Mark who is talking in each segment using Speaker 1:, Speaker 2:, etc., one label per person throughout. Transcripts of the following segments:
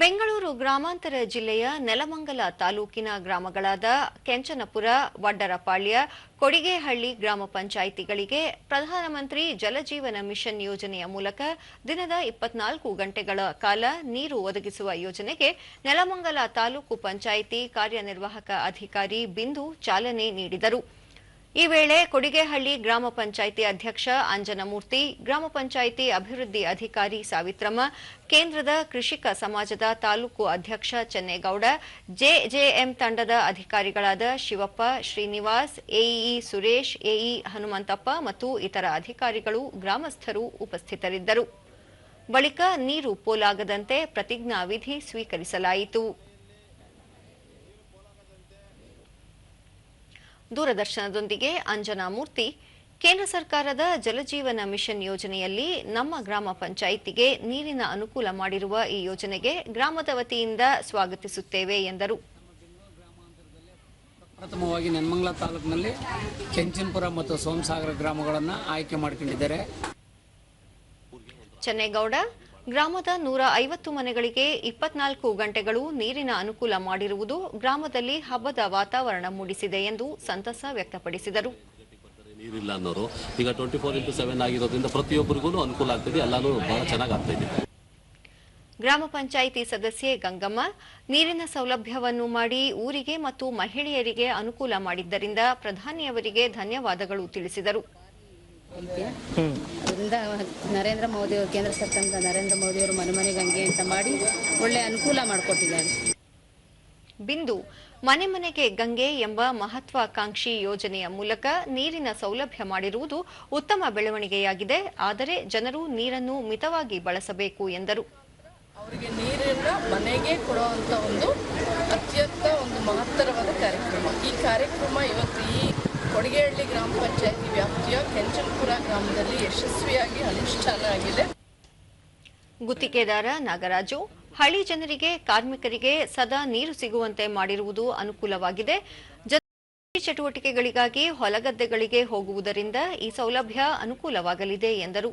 Speaker 1: ಬೆಂಗಳೂರು ಗ್ರಾಮಾಂತರ ಜಿಲ್ಲೆಯ ನೆಲಮಂಗಲ ತಾಲೂಕಿನ ಗ್ರಾಮಗಳಾದ ಕೆಂಚನಪುರ, ವಡ್ಡರಪಾಳ್ಯ, ಕೊಡಿಗೆಹಳ್ಳಿ ಗ್ರಾಮ ಪಂಚಾಯಿತಿಗಳಿಗೆ ಪ್ರಧಾನಮಂತ್ರಿ ಜಲಜೀವನ ಮಿಷನ್ ಯೋಜನೆಯ ಮೂಲಕ ದಿನದ ಇಪ್ಪತ್ನಾಲ್ಕು ಗಂಟೆಗಳ ಕಾಲ ನೀರು ಒದಗಿಸುವ ಯೋಜನೆಗೆ ನೆಲಮಂಗಲ ತಾಲೂಕು ಪಂಚಾಯಿತಿ ಕಾರ್ಯನಿರ್ವಾಹಕ ಅಧಿಕಾರಿ ಬಿಂದು ಚಾಲನೆ ನೀಡಿದರು. ಈ ವೇಳೆ ಕೊಡಿಗೆಹಳ್ಳಿ ಗ್ರಾಮ ಪಂಚಾಯಿತಿ ಅಧ್ಯಕ್ಷ ಅಂಜನಮೂರ್ತಿ, ಗ್ರಾಮ ಪಂಚಾಯಿತಿ ಅಭಿವೃದ್ಧಿ ಅಧಿಕಾರಿ ಸಾವಿತ್ರಮ್ಮ, ಕೇಂದ್ರದ ಕೃಷಿಕ ಸಮಾಜದ ತಾಲೂಕು ಅಧ್ಯಕ್ಷ ಚೆನ್ನೇಗೌಡ, ಜೆಜೆಎಂ ತಂಡದ ಅಧಿಕಾರಿಗಳಾದ ಶಿವಪ್ಪ, ಶ್ರೀನಿವಾಸ್, ಎಇಇ ಸುರೇಶ್, ಎಇ ಹನುಮಂತಪ್ಪ ಮತ್ತು ಇತರ ಅಧಿಕಾರಿಗಳು, ಗ್ರಾಮಸ್ಥರು ಉಪಸ್ಥಿತರಿದ್ದರು. ಬಳಿಕ ನೀರು ಪೋಲಾಗದಂತೆ ಪ್ರತಿಜ್ಞಾವಿಧಿ ಸ್ವೀಕರಿಸಲಾಯಿತು. ದೂರದರ್ಶನದೊಂದಿಗೆ ಅಂಜನಾ ಮೂರ್ತಿ ಕೇಂದ್ರ ಸರ್ಕಾರದ ಜಲಜೀವನ ಮಿಷನ್ ಯೋಜನೆಯಲ್ಲಿ ನಮ್ಮ ಗ್ರಾಮ ಪಂಚಾಯಿತಿಗೆ ನೀರಿನ ಅನುಕೂಲ ಮಾಡಿರುವ ಈ ಯೋಜನೆಗೆ ಗ್ರಾಮದ ವತಿಯಿಂದ ಸ್ವಾಗತಿಸುತ್ತೇವೆ ಎಂದರು.
Speaker 2: ಪ್ರಥಮವಾಗಿ ನೆನ್ಮಂಗಲ ತಾಲೂಕಿನಲ್ಲಿ ಕೆಂಚನ್ಪುರ ಮತ್ತು ಸೋಮಸಾಗರ ಗ್ರಾಮಗಳನ್ನು ಆಯ್ಕೆ ಮಾಡಿಕೊಂಡಿದ್ದಾರೆ.
Speaker 1: ಚೆನ್ನೇಗೌಡ ಗ್ರಾಮದ ನೂರ ಐವತ್ತು ಮನೆಗಳಿಗೆ ಇಪ್ಪತ್ನಾಲ್ಕು ಗಂಟೆಗಳು ನೀರಿನ ಅನುಕೂಲ ಮಾಡಿರುವುದು ಗ್ರಾಮದಲ್ಲಿ ಹಬ್ಬದ ವಾತಾವರಣ ಮೂಡಿಸಿದೆ ಎಂದು ಸಂತಸ ವ್ಯಕ್ತಪಡಿಸಿದರು.
Speaker 3: ನೀರಿಲ್ಲ ಅನ್ನೋರು ಈಗ ಟ್ವೆಂಟಿ ಫೋರ್ ಇಂಟು ಸೆವೆನ್ ಆಗಿರೋದ್ರಿಂದ ಪ್ರತಿಯೊಬ್ಬರಿಗೂ ಅನುಕೂಲ ಆಗ್ತಿದೆ ಎಲ್ಲಾನು ಬಹಳ ಚೆನ್ನಾಗಿ
Speaker 1: ಗ್ರಾಮ ಪಂಚಾಯಿತಿ ಸದಸ್ಯೆ ಗಂಗಮ್ಮ ನೀರಿನ ಸೌಲಭ್ಯವನ್ನು ಮಾಡಿ ಊರಿಗೆ ಮತ್ತು ಮಹಿಳೆಯರಿಗೆ ಅನುಕೂಲ ಮಾಡಿದ್ದರಿಂದ ಪ್ರಧಾನಿಯವರಿಗೆ ಧನ್ಯವಾದಗಳು ತಿಳಿಸಿದರು.
Speaker 4: ಅದರಿಂದ ನರೇಂದ್ರ ಮೋದಿ ಅವರು ಕೇಂದ್ರ ಸರ್ಕಾರದ ನರೇಂದ್ರ ಮೋದಿ ಅವರು ಮನೆ ಮನೆಗೆ ಹಂಗೆ ಅಂತ ಮಾಡಿ ಒಳ್ಳೆ ಅನುಕೂಲ ಮಾಡಿಕೊಟ್ಟಿದ್ದಾರೆ.
Speaker 1: ಬಿಂದು ಮನೆ ಮನೆಗೆ ಗಂಗೆ ಎಂಬ ಮಹತ್ವಾಕಾಂಕ್ಷಿ ಯೋಜನೆಯ ಮೂಲಕ ನೀರಿನ ಸೌಲಭ್ಯ ಮಾಡಿರುವುದು ಉತ್ತಮ ಬೆಳವಣಿಗೆಯಾಗಿದೆ. ಆದರೆ ಜನರು ನೀರನ್ನು ಮಿತವಾಗಿ ಬಳಸಬೇಕು ಎಂದರು.
Speaker 5: ಅವರಿಗೆ ನೀರನ್ನು ಮನೆಗೆ ಕೊಡುವಂತ ಒಂದು ಅತ್ಯಂತ ಒಂದು ಮಹತ್ತರವಾದ ಕಾರ್ಯಕ್ರಮ. ಈ ಕಾರ್ಯಕ್ರಮ ಇವತ್ತು ಈ ಕೊಡಗೇಹಳ್ಳಿ ಗ್ರಾಮ ಪಂಚಾಯತಿ ವ್ಯಾಪ್ತಿಯ ಗ್ರಾಮದಲ್ಲಿ ಯಶಸ್ವಿಯಾಗಿ ಅನುಷ್ಠಾನ ಆಗಿದೆ.
Speaker 1: ಗುತ್ತಿಗೆದಾರ ನಾಗರಾಜು ಹಳ್ಳಿ ಜನರಿಗೆ ಕಾರ್ಮಿಕರಿಗೆ ಸದಾ ನೀರು ಸಿಗುವಂತೆ ಮಾಡಿರುವುದು ಅನುಕೂಲವಾಗಿದೆ. ಜನರ ಚಟುವಟಿಕೆಗಳಿಗಾಗಿ ಹೊಲಗದ್ದೆಗಳಿಗೆ ಹೋಗುವುದರಿಂದ ಈ ಸೌಲಭ್ಯ ಅನುಕೂಲವಾಗಲಿದೆ ಎಂದರು.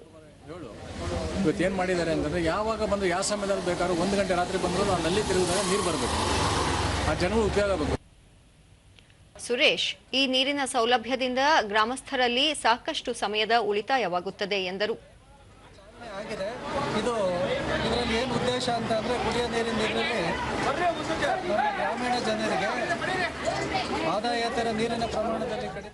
Speaker 6: ಇವತ್ತೇನು ಮಾಡಿದ್ದಾರೆ ಅಂತಂದರೆ ಯಾವಾಗ ಬಂದು ಯಾವ ಸಮಯದಲ್ಲಿ ಬೇಕಾದ್ರೂ ಒಂದು ಗಂಟೆ ರಾತ್ರಿ ಬಂದರೂ ನಾವು ನಲ್ಲಿ ತಿರುಗಿದಾಗ ನೀರು ಬರಬೇಕು. ಆ ಜನಗಳು ಉಪಯೋಗ ಆಗಬೇಕು.
Speaker 1: ಸುರೇಶ್, ಈ ನೀರಿನ ಸೌಲಭ್ಯದಿಂದ ಗ್ರಾಮಸ್ಥರಲ್ಲಿ ಸಾಕಷ್ಟು ಸಮಯದ ಉಳಿತಾಯವಾಗುತ್ತದೆ ಎಂದರು.
Speaker 7: ಇದು ಇದರಲ್ಲಿ ಏನು ಉದ್ದೇಶ ಅಂತ ಅಂದರೆ ಕುಡಿಯೋ ನೀರಿನ ಇದರಲ್ಲಿ ಗ್ರಾಮೀಣ ಜನರಿಗೆ ಆದಾಯೇತರ ನೀರಿನ ಪ್ರಮಾಣದಲ್ಲಿ ಕಡಿಮೆ